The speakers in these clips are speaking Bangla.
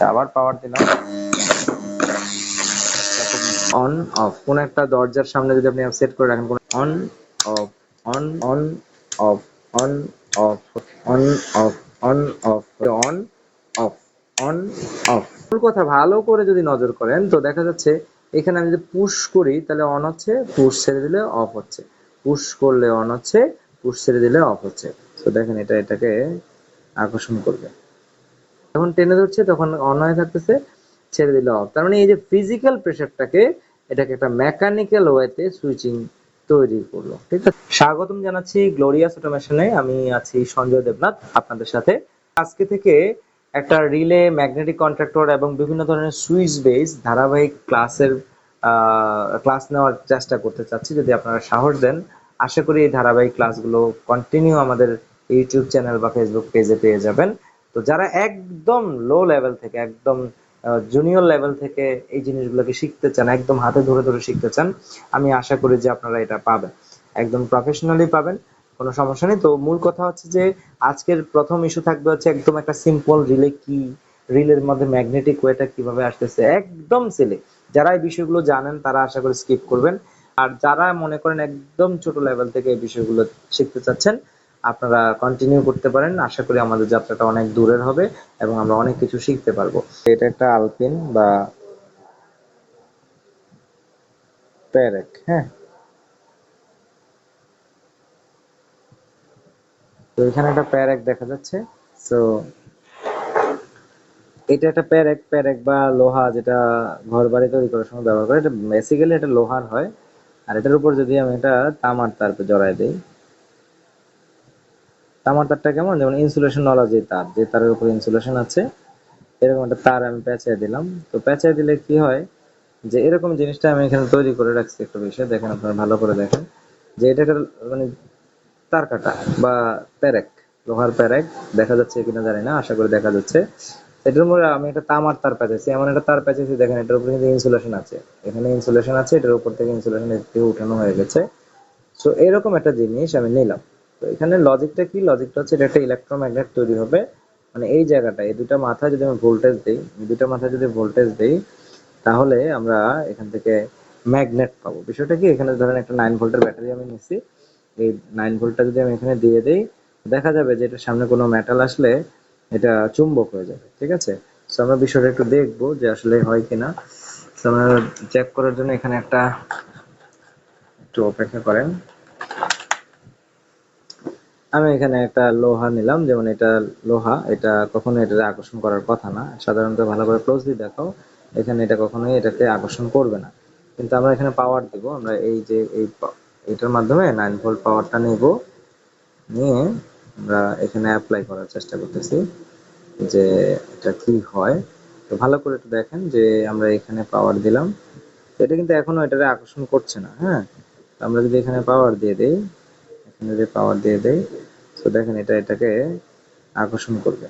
আচ্ছা আবার পাওয়ার দিলাম। অন অফ কোন একটা দরজার সামনে যদি আপনি সেট করে রাখেন on off on on off on off on off on off on off on off কথা ভালো করে যদি নজর করেন, তো দেখা যাচ্ছে এখানে আমি যদি পুশ করি, তাহলে অন হচ্ছে পুশ ছেড়ে দিলে অফ হচ্ছে। পুশ করলে অন হচ্ছে পুশ ছেড়ে দিলে অফ হচ্ছে। তো দেখেন এটা এটাকে আকর্ষণ করবে। যখন টেনে ধরছে, তখন অন হয়ে থাকতেছে, ছেড়ে দিলে অফ তার মানে এই যে ফিজিক্যাল প্রেশারটাকে এটাকে একটা মেকানিক্যাল ওয়েতে সুইচিং তৈরি করল, ঠিক আছে? স্বাগতম জানাচ্ছি গ্লোরিয়াস অটোমেশনে আমি আছি সঞ্জয় দেবনাথ, আপনাদের সাথে। আজকে থেকে একটা রিলে ম্যাগনেটিক কন্ট্রাক্টর এবং বিভিন্ন ধরনের সুইচ বেস ধারাবাহিক ক্লাসের ক্লাস নেওয়ার চেষ্টা করতে চাচ্ছি। যদি আপনারা সাহস দেন, আশা করি এই ধারাবাহিক ক্লাসগুলো কন্টিনিউ আমাদের ইউটিউব চ্যানেল বা ফেসবুক পেজে পেয়ে যাবেন। তো যারা একদম লো লেভেল থেকে, একদম জুনিয়র লেভেল থেকে এই জিনিসগুলোকে শিখতে চান, একদম হাতে ধরে ধরে শিখতে চান, আমি আশা করি যে আপনারা এটা পাবেন। একদম প্রফেশনালি পাবেন, কোনো সমস্যা নেই। তো মূল কথা হচ্ছে যে আজকের প্রথম ইস্যু থাকবে হচ্ছে একদম একটা সিম্পল রিলে কি রিলের মধ্যে ম্যাগনেটিক ওয়েটা কীভাবে আসতেছে, একদম সিলে যারা এই বিষয়গুলো জানেন, তারা আশা করি স্কিপ করবেন। আর যারা মনে করেন একদম ছোট লেভেল থেকে এই বিষয়গুলো শিখতে চাচ্ছেন আপনারা কন্টিনিউ করতে পারেন। আশা করি আমাদের যাত্রাটা অনেক দূরের হবে এবং আমরা অনেক কিছু শিখতে পারব। এটা একটা আলপিন বা প্যারেক হ্যাঁ। তো এখানে একটা প্যারেক দেখা যাচ্ছে। তো এটা একটা প্যারেক প্যারেক বা লোহা যেটা ঘর বাড়ি তৈরি করার সময় ব্যবহার করে। এটা বেসিক্যালি এটা লোহার হয়। আর এটার উপর যদি আমি এটা তামার তার জড়াই দিই তামার তারটা কেমন? যেমন ইনসুলেশন নলা যে তার, যে তারের উপর ইনসুলেশন আছে, এরকম একটা তার আমি পেঁচাই দিলাম। তো পেঁচাই দিলে কি হয় যে এরকম জিনিসটা আমি এখানে তৈরি করে রাখছি একটা বিষয় দেখেন আপনারা ভালো করে দেখেন যে এটা একটা মানে তার কাটা বা প্যারেক লোহার প্যারেক দেখা যাচ্ছে কিনা জানি না, আশা করি দেখা যাচ্ছে। এটার উপরে আমি একটা তামার তার পেঁচাইছি। এমন একটা তার পেঁচাইছি, দেখেন এটার উপরে কিন্তু ইনসুলেশন আছে। এখানে ইনসুলেশন আছে, এটার উপর থেকে ইনসুলেশন উঠানো হয়ে গেছে। সো এরকম একটা জিনিস আমি নিলাম। তো এখানে লজিকটা কি? লজিকটা হচ্ছে এটা একটা ইলেকট্রোম্যাগনেট তৈরি হবে। মানে এই জায়গাটা এই দুটা মাথায় যদি আমি ভোল্টেজ দিই, এই দুটা মাথায় যদি ভোল্টেজ দিই, তাহলে আমরা এখান থেকে ম্যাগনেট পাবো। বিষয়টা কি? এখানে ধরেন একটা নাইন ভোল্টের ব্যাটারি আমি নিচ্ছি। এই নাইন ভোল্টটা যদি আমি এখানে দিয়ে দিই, দেখা যাবে যে এটার সামনে কোনো মেটাল আসলে এটা চুম্বক হয়ে যাবে, ঠিক আছে? তো আমরা বিষয়টা একটু দেখব যে আসলে হয় কিনা। তো আমরা চেক করার জন্য এখানে একটা, একটু অপেক্ষা করেন। আমি এখানে একটা লোহা নিলাম, যেমন এটা লোহা, এটা কখনো এটাকে আকর্ষণ করার কথা না। সাধারণত ভালো করে ক্লোজলি দেখো এখানে এটা কখনোই এটাকে আকর্ষণ করবে না। কিন্তু আমরা এখানে পাওয়ার দিব, আমরা এই যে এই এটার মাধ্যমে নাইন ভোল্ট পাওয়ারটা নেব, নিয়ে আমরা এখানে অ্যাপ্লাই করার চেষ্টা করতেছি যে এটা কি হয়। তো ভালো করে একটু দেখেন যে আমরা এখানে পাওয়ার দিলাম। এটা কিন্তু এখনও এটাকে আকর্ষণ করছে না হ্যাঁ? আমরা যদি এখানে পাওয়ার দিয়ে দেই যদি পাওয়ার দিয়ে দেই। তো দেখেন এটা এটাকে আকর্ষণ করবে।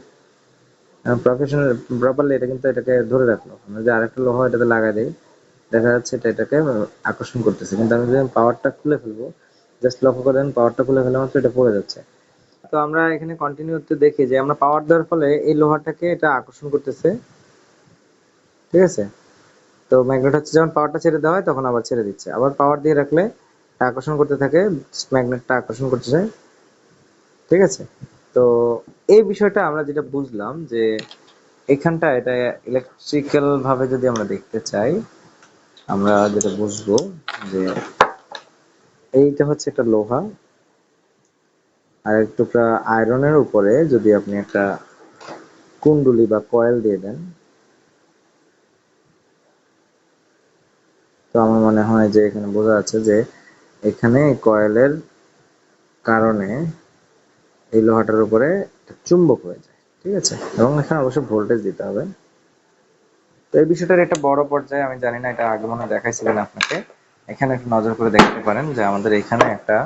প্রফেশনাল প্রপারলি এটা কিন্তু এটাকে ধরে রাখল। যদি আরেকটা লোহা এটাতে লাগাই দেই, দেখা যাচ্ছে এটা এটাকে আকর্ষণ করতেছে। কিন্তু আমি যদি পাওয়ারটা খুলে ফেলব জাস্ট লক্ষ্য করেন পাওয়ারটা খুলে ফেলে মাত্র এটা পড়ে যাচ্ছে। তো আমরা এখানে কন্টিনিউতে দেখি যে আমরা পাওয়ার দেওয়ার ফলে এই লোহাটাকে এটা আকর্ষণ করতেছে। ঠিক আছে? তো ম্যাগনেট হচ্ছে যখন পাওয়ারটা ছেড়ে দেওয়া হয়, তখন আবার ছেড়ে দিচ্ছে। আবার পাওয়ার দিয়ে রাখলে আকর্ষণ করতে থাকে ম্যাগনেটটা আকর্ষণ করতে চায়। ঠিক আছে? তো এই বিষয়টা আমরা যেটা বুঝলাম যে এখানটা এটা ইলেকট্রিক্যাল ভাবে যদি আমরা দেখতে চাই, আমরা যেটা বুঝব যে এইটা হচ্ছে একটা লোহা আর এক টুকরা আয়রনের উপরে যদি আপনি একটা কুণ্ডুলি বা কয়েল দিয়ে দেন, তো আমার মনে হয় যে এখানে বোঝা যাচ্ছে যে এখানে কয়েলের কারণে এই লোহাটার উপরে চুম্বক হয়ে যায়, ঠিক আছে? এবং এখানে অবশ্যই ভোল্টেজ দিতে হবে। তো এই বিষয়টার একটা বড় পর্যায়ে, আমি জানি না এটা আগে মনে দেখাইছিলেন আপনাকে, এখানে একটু নজর করে দেখতে পারেন যে আমাদের এখানে একটা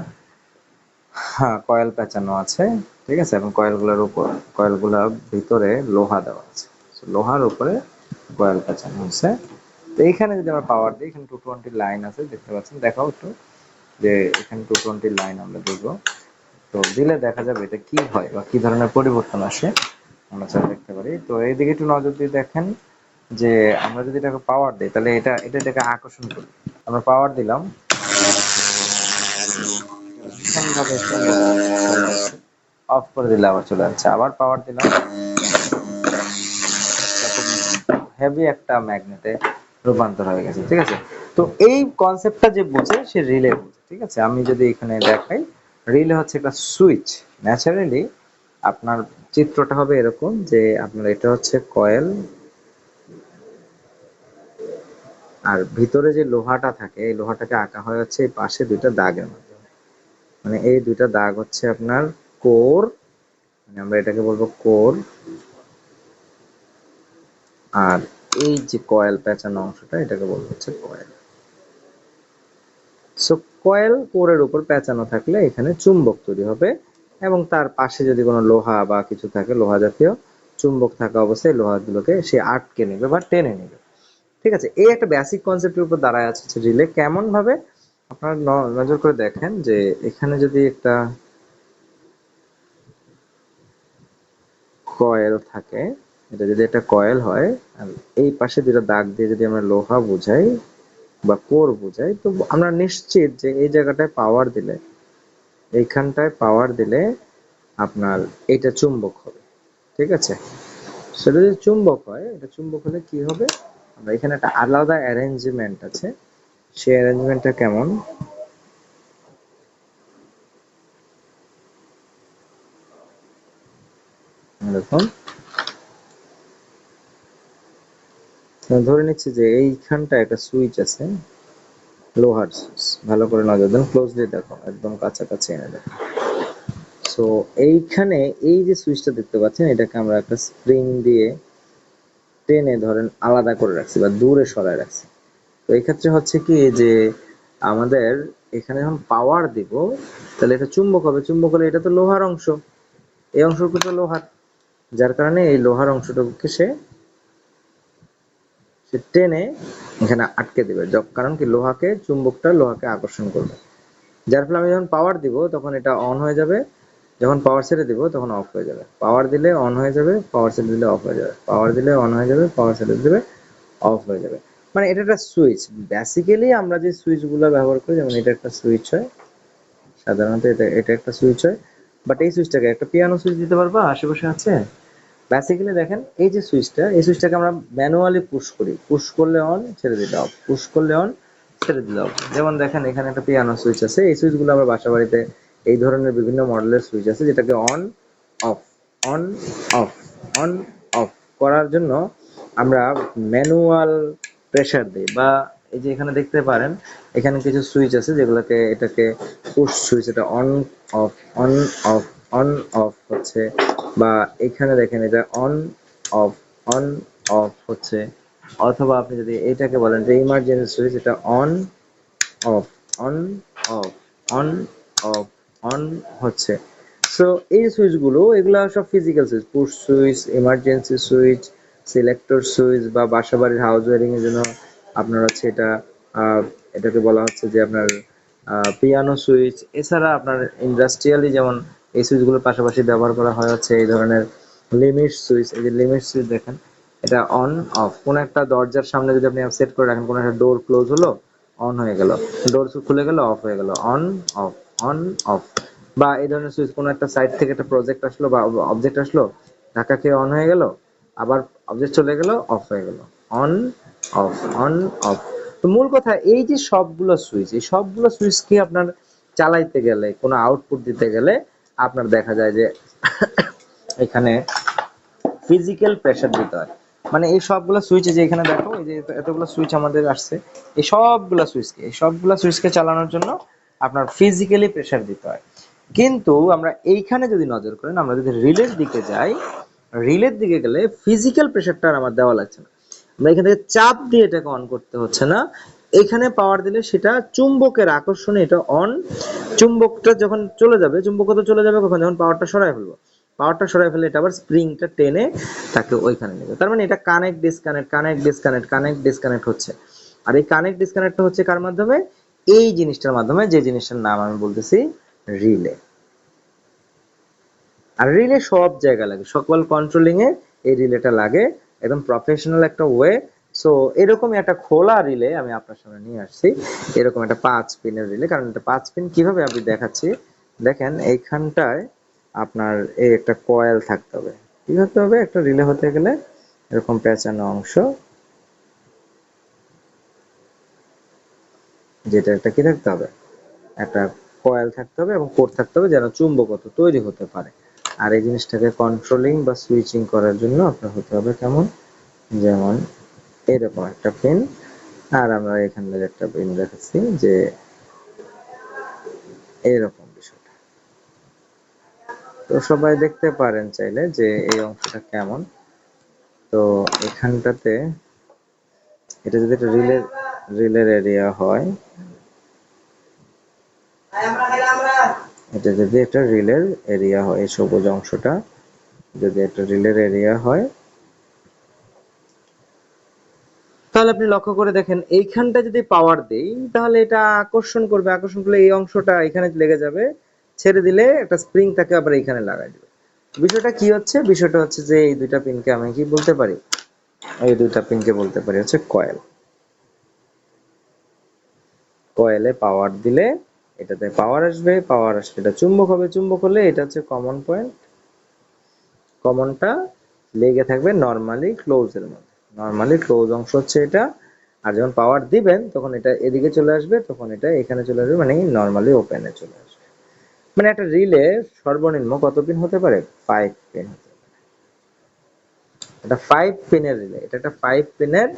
কয়েল পেঁচানো আছে, ঠিক আছে? এবং কয়েলগুলোর উপর কয়েলগুলোর ভিতরে লোহা দেওয়া আছে। লোহার উপরে কয়েল পেঁচানো হচ্ছে তো এইখানে যদি আমরা পাওয়ার দিই, এখানে টু টোয়েন্টি লাইন আছে, দেখতে পাচ্ছেন? দেখাও একটু। যে এখানে টু টোয়েন্টি লাইন আমরা দেখব। তো দিলে দেখা যাবে এটা কি হয় বা কি ধরনের পরিবর্তন আসে, আমরা চাইলে দেখতে পারি। তো এইদিকে একটু নজর দিয়ে দেখেন যে আমরা যদি এটাকে পাওয়ার দিই, তাহলে এটা এটা এটাকে আকর্ষণ করি। আমরা পাওয়ার দিলাম। অফ করে দিলে আবার চলে যাচ্ছে আবার পাওয়ার দিলাম। হেভি একটা ম্যাগনেটে রূপান্তর হয়ে গেছে, ঠিক আছে? তো এই কনসেপ্টটা যে বোঝে, সে রিলে বোঝে। ঠিক আছে? আমি যদি এখানে দেখাই রিলে হচ্ছে একটা সুইচ ন্যাচারালি আপনার চিত্রটা হবে এরকম যে আপনার এটা হচ্ছে কয়েল আর ভিতরে যে লোহাটা থাকে, এই লোহাটাকে আঁকা হয় হচ্ছে এই পাশে দুইটা দাগের মাধ্যমে। মানে এই দুইটা দাগ হচ্ছে আপনার কোর মানে আমরা এটাকে বলব কোর আর এই যে কয়েল পেঁচানো অংশটা, এটাকে বলব হচ্ছে কয়েল সো কয়েল কোরের উপর পেঁচানো থাকলে এখানে চুম্বক তৈরি হবে এবং তার পাশে যদি কোনো লোহা বা কিছু থাকে, লোহা জাতীয় চুম্বক থাকা অবস্থায় লোহাগুলোকে সে আটকে নেবে বা টেনে নেবে। ঠিক আছে, এই একটা বেসিক কনসেপ্টের উপর দাঁড়ায় আছে রিলে কেমন ভাবে আপনারা নজর করে দেখেন যে এখানে যদি একটা কয়েল থাকে, এটা যদি একটা কয়েল হয় এই পাশে দুটো দাগ দিয়ে যদি আমরা লোহা বুঝাই বা কোর বুঝাই তো, আমরা নিশ্চিত যে এই জায়গাটায় পাওয়ার দিলে, এইখানটায় পাওয়ার দিলে আপনার এটা চুম্বক হবে, ঠিক আছে? সেটা যদি চুম্বক হয়, এটা চুম্বক হলে কি হবে? আমরা এখানে একটা আলাদা অ্যারেঞ্জমেন্ট আছে, সেই অ্যারেঞ্জমেন্টটা কেমন? দেখুন। ধরে নিচ্ছি যে এইখানটা একটা সুইচ আছে, লোহার সুইচ। ভালো করে নজর দেন ক্লোজলি দেখো একদম কাছাকাছি এনে দেখো সো এইখানে এই যে সুইচটা দেখতে পাচ্ছেন, এটাকে আমরা একটা স্প্রিং দিয়ে টেনে ধরেন আলাদা করে রাখছি বা দূরে সরায় রাখছি। তো এই ক্ষেত্রে হচ্ছে কি যে আমাদের এখানে যখন পাওয়ার দিব, তাহলে এটা চুম্বক হবে। চুম্বক হলে এটা তো লোহার অংশ। এই অংশটুকু তো লোহার। যার কারণে এই লোহার অংশটুকুকে সে সে টেনে এখানে আটকে দেবে। কারণ কি? লোহাকে, চুম্বকটা লোহাকে আকর্ষণ করবে। যার ফলে আমি যখন পাওয়ার দিব, তখন এটা অন হয়ে যাবে। যখন পাওয়ার ছেড়ে দিব, তখন অফ হয়ে যাবে। পাওয়ার দিলে অন হয়ে যাবে পাওয়ার ছেড়ে দিলে অফ হয়ে যাবে। পাওয়ার দিলে অন হয়ে যাবে পাওয়ার ছেড়ে দিলে অফ হয়ে যাবে। মানে এটা একটা সুইচ বেসিক্যালি আমরা যে সুইচগুলো ব্যবহার করি, যেমন এটা একটা সুইচ হয়। সাধারণত এটা এটা একটা সুইচ হয়। বাট এই সুইচটাকে একটা পিয়ানো সুইচ দিতে পারবা? আশেপাশে আছে? বেসিক্যালি দেখেন, এই যে সুইচটা, এই সুইচটাকে আমরা ম্যানুয়ালি পুশ করি। পুশ করলে অন ছেড়ে দিলে অফ পুশ করলে অন ছেড়ে দিলে অফ যেমন দেখেন, এখানে একটা পিয়ানো সুইচ আছে। এই সুইচগুলো আমরা বাসা বাড়িতে এই ধরনের বিভিন্ন মডেলের সুইচ আছে, যেটাকে on off on off on off করার জন্য আমরা ম্যানুয়াল প্রেসার দিই। বা এই যে এখানে দেখতে পারেন, এখানে কিছু সুইচ আছে যেগুলোকে এটাকে পুশ সুইচ এটা on off on off on off হচ্ছে। বা এখানে দেখেন এটা অন অফ অন অফ হচ্ছে। অথবা আপনি যদি এটাকে বলেন যে ইমার্জেন্সি সুইচ এটা on off on off on off on হচ্ছে। সো এই সুইচগুলো এগুলো সব physical switch push switch emergency switch selector switch বা বাসা বাড়ির হাউস এর জন্য আপনার হচ্ছে এটা এটাকে বলা হচ্ছে যে আপনার পিয়ানো সুইচ এছাড়া আপনার ইন্ডাস্ট্রিয়ালি যেমন এই সুইচগুলোর পাশাপাশি ব্যবহার করা হয় হচ্ছে এই ধরনের লিমিট সুইচ এই যে লিমিট সুইচ দেখেন, এটা অন অফ কোন একটা দরজার সামনে যদি আপনি সেট করে রাখেন, কোন একটা ডোর ক্লোজ হলো অন হয়ে গেল। ডোর খুলে গেল অফ হয়ে গেল। অন অফ অন অফ বা এই ধরনের সুইচ কোনো একটা সাইড থেকে একটা প্রজেক্ট আসলো বা অবজেক্ট আসলো, ধাক্কা খেয়ে অন হয়ে গেল, আবার অবজেক্ট চলে গেল অফ হয়ে গেল। অন অফ অন অফ তো মূল কথা, এই যে সবগুলো সুইচ এই সবগুলো সুইচকে আপনার চালাইতে গেলে, কোনো আউটপুট দিতে গেলে আপনার দেখা যায় যে এখানে ফিজিক্যাল প্রেসার দিতে হয়। মানে এই সবগুলো সুইচ যে এখানে দেখো, এই যে এতগুলো সুইচ আমাদের আসছে, এই সবগুলো সুইচকে এই সবগুলো সুইচকে চালানোর জন্য আপনার ফিজিক্যালি প্রেসার দিতে হয়। কিন্তু আমরা এইখানে যদি নজর করেন, আমরা যদি রিলের দিকে যাই রিলের দিকে গেলে ফিজিক্যাল প্রেসারটা আর আমার দেওয়া লাগছে না। আমরা এখান থেকে চাপ দিয়ে এটাকে অন করতে হচ্ছে না। এখানে পাওয়ার দিলে সেটা চুম্বকের আকর্ষণে এটা অন চুম্বকটা যখন চলে যাবে, চুম্বক তো চলে যাবে কখন? যখন পাওয়ারটা সরাই ফেলব। পাওয়ারটা সরাই ফেলে এটা আবার স্প্রিংটা টেনে তাকে ওইখানে নেবে। তার মানে এটা connect disconnect connect disconnect connect disconnect হচ্ছে। আর এই কানেক্ট ডিসকানেক্টটা হচ্ছে কার মাধ্যমে? এই জিনিসটার মাধ্যমে, যে জিনিসটার নাম আমি বলতেছি রিলে আর রিলে সব জায়গা লাগে। সকল কন্ট্রোলিং এ এই রিলেটা লাগে। একদম প্রফেশনাল একটা ওয়ে সো এরকম একটা খোলা রিলে আমি আপনার সামনে নিয়ে আসছি। এরকম একটা পাঁচ পিনের রিলে কারণ এটা পাঁচ পিন কীভাবে আমি দেখাচ্ছি? দেখেন, এইখানটায় আপনার এই একটা কয়েল থাকতে হবে। কি হতে হবে? একটা রিলে হতে গেলে এরকম পেঁচানো অংশ। যেটা একটা কি থাকতে হবে? একটা কয়েল থাকতে হবে এবং কোর থাকতে হবে, যেন চুম্বকত তৈরি হতে পারে। আর এই জিনিসটাকে কন্ট্রোলিং বা সুইচিং করার জন্য আপনার হতে হবে কেমন? যেমন এরকম একটা পিন আর আমরা এখানে একটা পিন দেখাচ্ছি যে এরকম বিষয়টা। তো সবাই দেখতে পারেন চাইলে যে এই অংশটা কেমন। তো এখানটাতে এটা যদি একটা রিলের রিলের এরিয়া হয়, এটা যদি একটা রিলের এরিয়া হয়, এই সবুজ অংশটা যদি একটা রিলের এরিয়া হয় তাহলে আপনি লক্ষ্য করে দেখেন, এইখানটা যদি পাওয়ার দেই, তাহলে এটা আকর্ষণ করবে, আকর্ষণ করলে এই অংশটা এখানে লেগে যাবে, ছেড়ে দিলে একটা স্প্রিং তাকে আবার এখানে লাগাই দিবে। বিষয়টা কি হচ্ছে? বিষয়টা হচ্ছে যে এই দুইটা পিনকে আমি কি বলতে পারি? এই দুইটা পিনকে বলতে পারি হচ্ছে কয়েল কয়েলে পাওয়ার দিলে এটাতে পাওয়ার আসবে পাওয়ার আসলে এটা চুম্বক হবে, চুম্বক হলে এটা হচ্ছে কমন পয়েন্ট কমনটা লেগে থাকবে নরমালি ক্লোজ এর মধ্যে। নরমালি ক্লোজ অংশ হচ্ছে এটা, আর যখন পাওয়ার দিবেন, তখন এটা এদিকে চলে আসবে, তখন এটা এখানে চলে আসবে মানে নরমালি ওপেনে চলে আসবে। মানে একটা রিলে সর্বনিম্ন কত পিন হতে পারে? ফাইভ পিন হতে পারে। এটা ফাইভ পিনের রিলে এটা একটা ফাইভ পিনের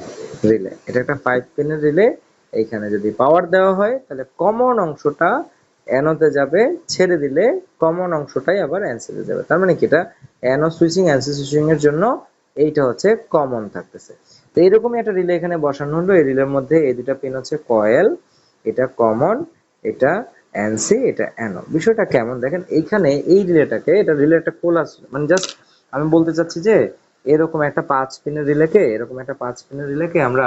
রিলে এটা একটা ফাইভ পিনের রিলে এইখানে যদি পাওয়ার দেওয়া হয়, তাহলে কমন অংশটা অ্যানোতে যাবে, ছেড়ে দিলে কমন অংশটাই আবার অ্যান্সিতে যাবে। তার মানে কি এটা অ্যানো সুইচিং অ্যান্সি সুইচিং এর জন্য এইটা হচ্ছে কমন থাকতেছে। তো এরকমই একটা রিলে এখানে বসানো হলো। এই রিলের মধ্যে এই দুটা পিন হচ্ছে কয়েল এটা কমন এটা অ্যান্সি এটা অ্যানো বিষয়টা কেমন? দেখেন, এইখানে এই রিলেটাকে এটা রিলে একটা কোলাস মানে জাস্ট আমি বলতে চাচ্ছি যে, এরকম একটা পাঁচ পিনের রিলেকে এরকম একটা পাঁচ পিনের রিলেকে আমরা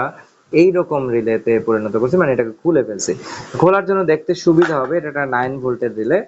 এই রকম রিলেতে পরিণত করছি মানে এটাকে খুলে ফেলছি। খোলার জন্য দেখতে সুবিধা হবে, এটা একটা নাইন ভোল্টের রিলে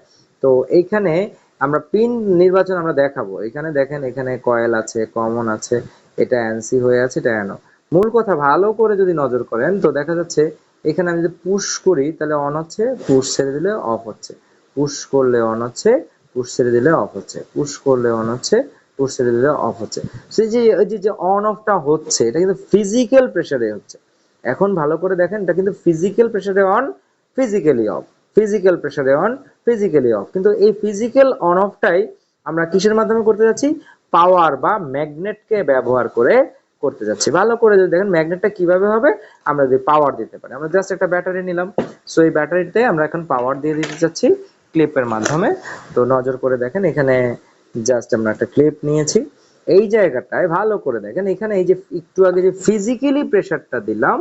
তো এইখানে আমরা পিন নির্বাচন আমরা দেখাবো। এখানে দেখেন, এখানে কয়েল আছে কমন আছে, এটা অ্যান্সি হয়ে আছে, এটা অ্যানো মূল কথা, ভালো করে যদি নজর করেন, তো দেখা যাচ্ছে এখানে আমি যদি পুশ করি, তাহলে অন হচ্ছে পুশ ছেড়ে দিলে অফ হচ্ছে। পুশ করলে অন হচ্ছে পুশ ছেড়ে দিলে অফ হচ্ছে। পুশ করলে অন হচ্ছে পুশ ছেড়ে দিলে অফ হচ্ছে। সেই যে, ওই যে যে অন অফটা হচ্ছে, এটা কিন্তু ফিজিক্যাল প্রেসারে হচ্ছে। এখন ভালো করে দেখেন, এটা কিন্তু ফিজিক্যাল প্রেসারে অন ফিজিক্যালি অফ ফিজিক্যাল প্রেসারে অন ফিজিক্যালি অফ কিন্তু এই ফিজিক্যাল অন অফটাই আমরা কিসের মাধ্যমে করতে যাচ্ছি? পাওয়ার বা ম্যাগনেটকে ব্যবহার করে করতে যাচ্ছি। ভালো করে যদি দেখেন ম্যাগনেটটা কীভাবে হবে? আমরা যদি পাওয়ার দিতে পারি। আমরা জাস্ট একটা ব্যাটারি নিলাম। সো এই ব্যাটারিতে আমরা এখন পাওয়ার দিয়ে দিতে চাচ্ছি ক্লিপের মাধ্যমে। তো নজর করে দেখেন, এখানে জাস্ট আমরা একটা ক্লিপ নিয়েছি। এই জায়গাটায় ভালো করে দেখেন, এখানে এই যে একটু আগে যে ফিজিক্যালি প্রেসারটা দিলাম,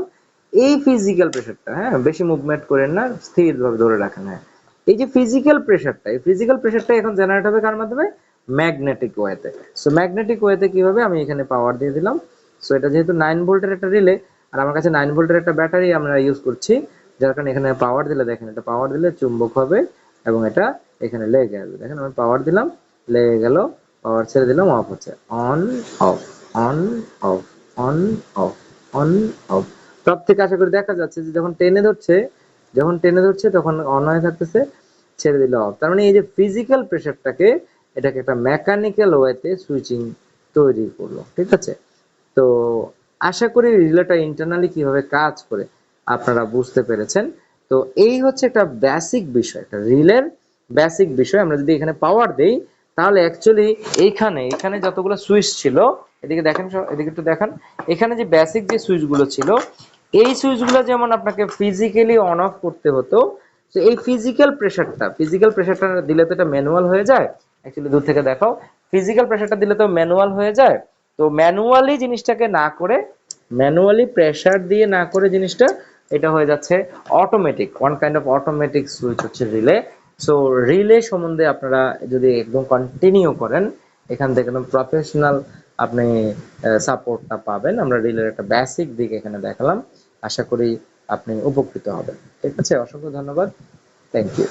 এই ফিজিক্যাল প্রেসারটা হ্যাঁ বেশি মুভমেন্ট করেন না, স্থিরভাবে ধরে রাখেন হ্যাঁ। এই যে ফিজিক্যাল প্রেসারটা এই ফিজিক্যাল প্রেসারটা এখন জেনারেট হবে কার মাধ্যমে? ম্যাগনেটিক ওয়েতে সো ম্যাগনেটিক ওয়েতে কি হবে আমি এখানে পাওয়ার দিয়ে দিলাম? সো এটা যেহেতু নাইন ভোল্টের একটা রিলে আর আমার কাছে নাইন ভোল্টের একটা ব্যাটারি আমরা ইউজ করছি, যার কারণে এখানে পাওয়ার দিলে দেখেন, এটা পাওয়ার দিলে চুম্বক হবে এবং এটা এখানে লেগে আসবে। দেখেন, আমি পাওয়ার দিলাম, লেগে গেল পাওয়ার ছেড়ে দিলাম অফ হচ্ছে। On off on off on off on off সব থেকে আশা করি দেখা যাচ্ছে যে যখন টেনে ধরছে যখন টেনে ধরছে, তখন অন থাকতেছে, ছেড়ে দিলে অফ তার মানে এই যে ফিজিক্যাল প্রেসারটাকে এটাকে একটা মেকানিক্যাল ওয়েতে সুইচিং তৈরি করল, ঠিক আছে? তো আশা করি রিলেটা ইন্টারনালি কীভাবে কাজ করে, আপনারা বুঝতে পেরেছেন। তো এই হচ্ছে একটা বেসিক বিষয়, একটা রিলের বেসিক বিষয়। আমরা যদি এখানে পাওয়ার দেই, তাহলে অ্যাকচুয়ালি এইখানে, এখানে যতগুলো সুইচ ছিল, এদিকে দেখেন এদিকে একটু দেখান। এখানে যে বেসিক যে সুইচগুলো ছিল এই সুইচগুলো যেমন আপনাকে ফিজিক্যালি অন অফ করতে হতো, তো এই ফিজিক্যাল প্রেসারটা ফিজিক্যাল প্রেসারটা দিলে তো এটা ম্যানুয়াল হয়ে যায়। অ্যাকচুয়ালি দূর থেকে দেখাও। ফিজিক্যাল প্রেসারটা দিলে তো ম্যানুয়াল হয়ে যায়। তো ম্যানুয়ালি জিনিসটাকে না করে ম্যানুয়ালি প্রেসার দিয়ে না করে জিনিসটা, এটা হয়ে যাচ্ছে automatic one kind of automatic switch হচ্ছে রিলে সো রিলে সম্বন্ধে আপনারা যদি একদম কন্টিনিউ করেন, এখান থেকে একদম প্রফেশনাল আপনি সাপোর্টটা পাবেন। আমরা রিলের একটা বেসিক দিক এখানে দেখালাম। আশা করি আপনি উপকৃত হবেন। ঠিক আছে অসংখ্য ধন্যবাদ। Thank you